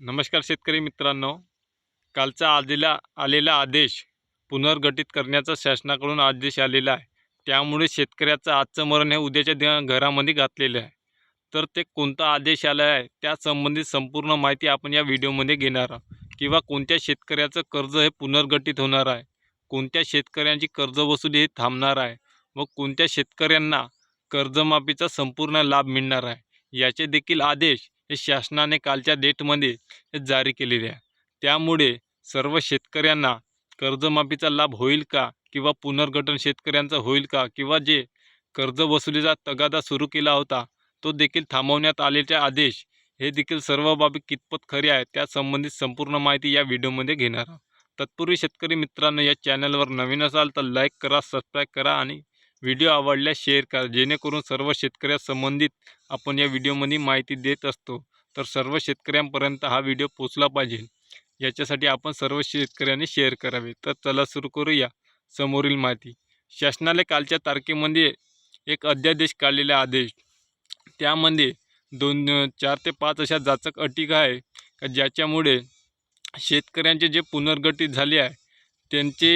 नमस्कार शेतकरी मित्रांनो. कालचा आलेला आलेला आदेश पुनर्गठित करण्याचा शासनाकडून आदेश आलेला आहे. त्यामुळे शेतकऱ्याचं आजचं मरण हे उद्याच्या दि घरामध्ये घातलेलं आहे. तर ते कोणता आदेश आला आहे त्यासंबंधित संपूर्ण माहिती आपण या व्हिडिओमध्ये घेणार आहोत. किंवा कोणत्या शेतकऱ्याचं कर्ज हे पुनर्गठित होणार आहे कोणत्या शेतकऱ्यांची कर्जवसुली हे थांबणार आहे व कोणत्या शेतकऱ्यांना कर्जमाफीचा संपूर्ण लाभ मिळणार आहे याचे देखील आदेश हे शासनाने कालच्या डेटमध्ये जारी केलेले आहे. त्यामुळे सर्व शेतकऱ्यांना कर्जमाफीचा लाभ होईल का किंवा पुनर्गठन शेतकऱ्यांचा होईल का किंवा जे कर्जवसुलीचा तगादा सुरू केला होता तो देखील थांबवण्यात आलेले आदेश हे देखील सर्व बाबी कितपत खरे आहे त्यासंबंधित संपूर्ण माहिती या व्हिडिओमध्ये घेणार आहोत. तत्पूर्वी शेतकरी मित्रांनो या चॅनलवर नवीन असाल तर लाईक करा सबस्क्राईब करा आणि व्हिडिओ आवडल्यास शेअर करा. जेणेकरून सर्व शेतकऱ्या संबंधित आपण या व्हिडिओमध्ये माहिती देत असतो. तर सर्व शेतकऱ्यांपर्यंत हा व्हिडिओ पोचला पाहिजे. याच्यासाठी आपण सर्व शेतकऱ्यांनी शेअर करावे. तर चला सुरू करूया समोरील माहिती. शासनाने कालच्या तारखेमध्ये एक अध्यादेश काढलेला आदेश. त्यामध्ये दोन चार ते पाच अशा जाचक अटी आहे का ज्याच्यामुळे शेतकऱ्यांचे जे पुनर्गठित झाले आहे त्यांचे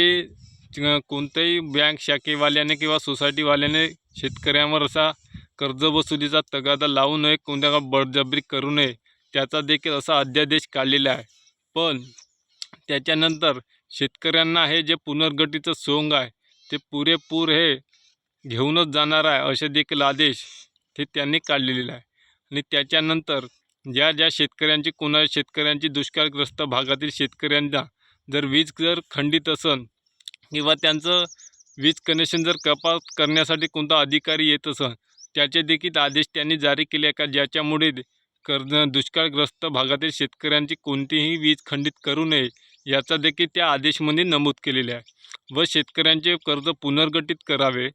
कोणत्याही बँक शाखेवाल्याने किंवा सोसायटीवाल्याने शेतकऱ्यांवर असा कर्जवसुलीचा तगादा लावू नये कोणत्या बळजबरी करू नये त्याचा देखील असा अध्यादेश काढलेला आहे. पण त्याच्यानंतर शेतकऱ्यांना हे जे पुनर्गटीचं सोंग आहे ते पुरेपूर हे घेऊनच जाणार आहे असे देखील आदेश ते त्यांनी काढलेले आहे. आणि त्याच्यानंतर ज्या ज्या शेतकऱ्यांची कोणा शेतकऱ्यांची दुष्काळग्रस्त भागातील शेतकऱ्यांना जर वीज जर खंडित असन किंवा त्यांचं वीज कनेक्शन जर कपात करण्यासाठी कोणता अधिकारी येत असं त्याचे देखील आदेश त्यांनी जारी केले आहे का ज्याच्यामुळे कर्ज दुष्काळग्रस्त भागातील शेतकऱ्यांची कोणतीही वीज खंडित करू नये याचा देखील त्या आदेशमध्ये नमूद केलेले आहे. व शेतकऱ्यांचे कर्ज पुनर्गठित करावे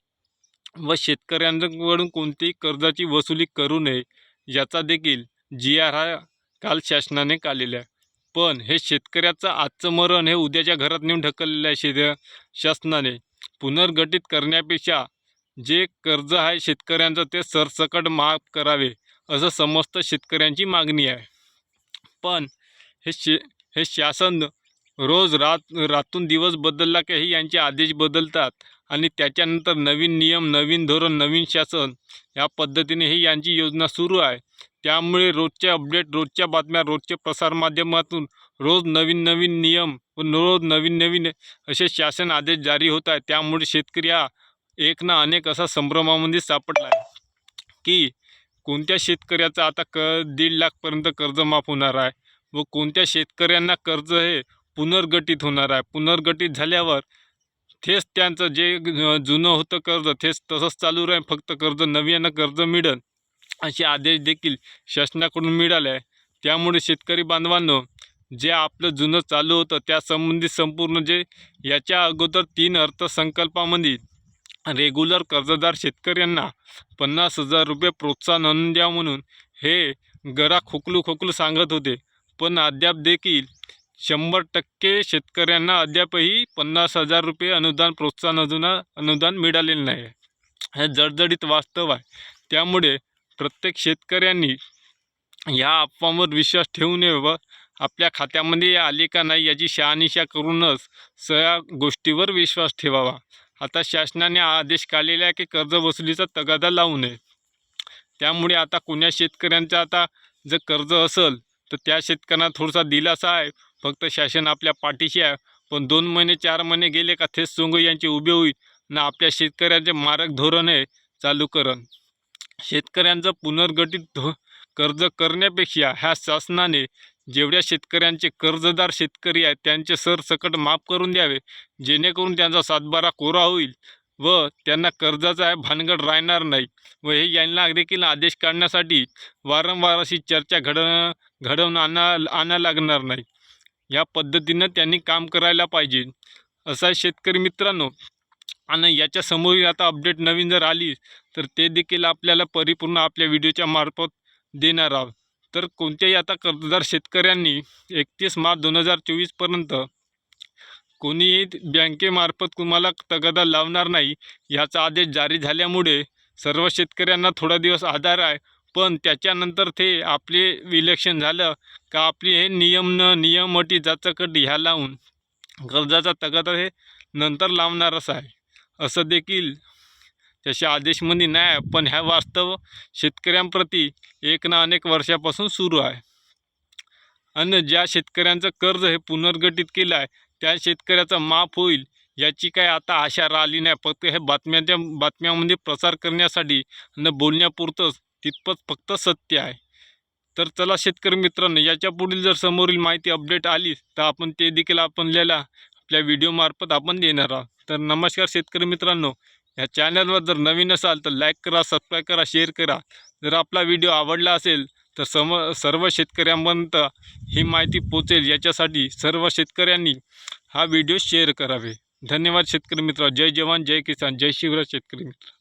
व शेतकऱ्यांकडून कोणतीही कर्जाची वसुली करू नये याचा देखील जी आर हा काल शासनाने काढलेला आहे. पण हे शेतकऱ्याचं आजचं मरण हे उद्याच्या घरात नेऊन ढकललेलं आहे शेत शासनाने. पुनर्गठित करण्यापेक्षा जे कर्ज आहे शेतकऱ्यांचं ते सरसकट माफ करावे असं समस्त शेतकऱ्यांची मागणी आहे. पण हे शे हे शासन रोज रात रातून दिवस बदलला की हे यांचे आदेश बदलतात आणि त्याच्यानंतर नवीन नियम नवीन धोरण नवीन शासन या पद्धतीने ही यांची योजना सुरू आहे. त्यामुळे रोजचे अपडेट रोजच्या बातम्या रोजचे प्रसारमाध्यमातून रोज नवीन नवीन नियम व रोज नवीन नवीन असे शासन आदेश जारी होत आहे त्यामुळे शेतकरी हा एक ना अनेक असा संभ्रमामध्ये सापडला आहे की कोणत्या शेतकऱ्याचं आता क दीड लाखपर्यंत कर्ज माफ होणार आहे व कोणत्या शेतकऱ्यांना कर्ज हे पुनर्गठित होणार आहे. पुनर्गठित झाल्यावर तेच त्यांचं जे जुनं होतं कर्ज तेच तसंच चालू राहील. फक्त कर्ज नव्यानं कर्ज मिळेल. असे आदेश देखील शासनाकडून मिळाले आहे. त्यामुळे शेतकरी बांधवांनो जे आपलं जुनं चालू होतं त्या संबंधित संपूर्ण जे याच्या अगोदर तीन अर्थसंकल्पामध्ये रेग्युलर कर्जदार शेतकऱ्यांना पन्नास हजार रुपये प्रोत्साहन आणून द्या म्हणून हे गरा खोकलू खोकलू सांगत होते. पण अद्याप देखील शंभर टक्के शेतकऱ्यांना अद्यापही पन्नास हजार रुपये अनुदान प्रोत्साहन अजून अनुदान मिळालेलं नाही हे जडजडीत वास्तव आहे. त्यामुळे प्रत्येक शेतकऱ्यांनी ह्या अफवांवर विश्वास ठेवू नये व आपल्या खात्यामध्ये आले का नाही याची शहानिशा करूनच सगळ्या गोष्टीवर विश्वास ठेवावा. आता शासनाने आदेश काढलेला आहे की कर्ज वसुलीचा तगादा लावू नये. त्यामुळे आता कोण्या शेतकऱ्यांचा आता जर कर्ज असेल तर त्या शेतकऱ्यांना थोडासा दिलासा आहे. फक्त शासन आपल्या पाठीशी आहे. पण दोन महिने चार महिने गेले का थेच सोंग यांचे उभे होईल. ना आपल्या शेतकऱ्यांचे मारक धोरण आहे. चालू करण. शेतकऱ्यांचं पुनर्गठित धो कर्ज करण्यापेक्षा ह्या शासनाने जेवढ्या शेतकऱ्यांचे कर्जदार शेतकरी आहेत त्यांचे सरसकट माफ करून द्यावे जेणेकरून त्यांचा सातबारा कोरा होईल व त्यांना कर्जाचा भानगड राहणार नाही. व हे यांना देखील आदेश काढण्यासाठी वारंवार अशी चर्चा घड घडवून आणा आणा लागणार नाही. या पद्धतीनं त्यांनी काम करायला पाहिजे. असा शेतकरी मित्रांनो आणि याच्यासमोरही आता अपडेट नवीन जर आली तर ते देखील आपल्याला परिपूर्ण आपल्या व्हिडिओच्या मार्फत देणार आहोत. तर कोणत्याही आता कर्जदार शेतकऱ्यांनी एकतीस मार्च दोन हजार चोवीसपर्यंत कोणीही बँकेमार्फत तुम्हाला तगादा लावणार नाही याचा आदेश जारी झाल्यामुळे सर्व शेतकऱ्यांना थोडा दिवस आधार आहे. पण त्याच्यानंतर ते आपले इलेक्शन झालं का आपली हे नियम न नियम अटी जाचकट ह्या लावून कर्जाचा तगादा हे नंतर लावणारच आहे. असं देखील तसे आदेशमध्ये नाही आहे पण ह्या वास्तव शेतकऱ्यांप्रती एक ना अनेक वर्षापासून सुरू आहे. आणि ज्या शेतकऱ्यांचं कर्ज हे पुनर्गठित केलं आहे त्या शेतकऱ्याचा माफ होईल याची काय आता आशा राहिली नाही. फक्त हे बातम्यांच्या बातम्यामध्ये प्रसार करण्यासाठी न बोलण्यापुरतंच तितपत फक्त सत्य आहे. तर चला शेतकरी मित्रांनो याच्या पुढील जर समोरील माहिती अपडेट आली तर आपण ते देखील आपल्याला आपल्या व्हिडिओमार्फत आपण देणार आहोत. तर नमस्कार शेतकरी मित्रांनो या चॅनलवर जर नवीन असाल तर लाईक करा सबस्क्राईब करा शेअर करा. जर आपला व्हिडिओ आवडला असेल तर सम सर्व शेतकऱ्यांपर्यंत ही माहिती पोचेल याच्यासाठी सर्व शेतकऱ्यांनी हा व्हिडिओ शेअर करावे. धन्यवाद शेतकरी मित्र. जय जवान जय किसान जय शिवराज शेतकरी मित्र.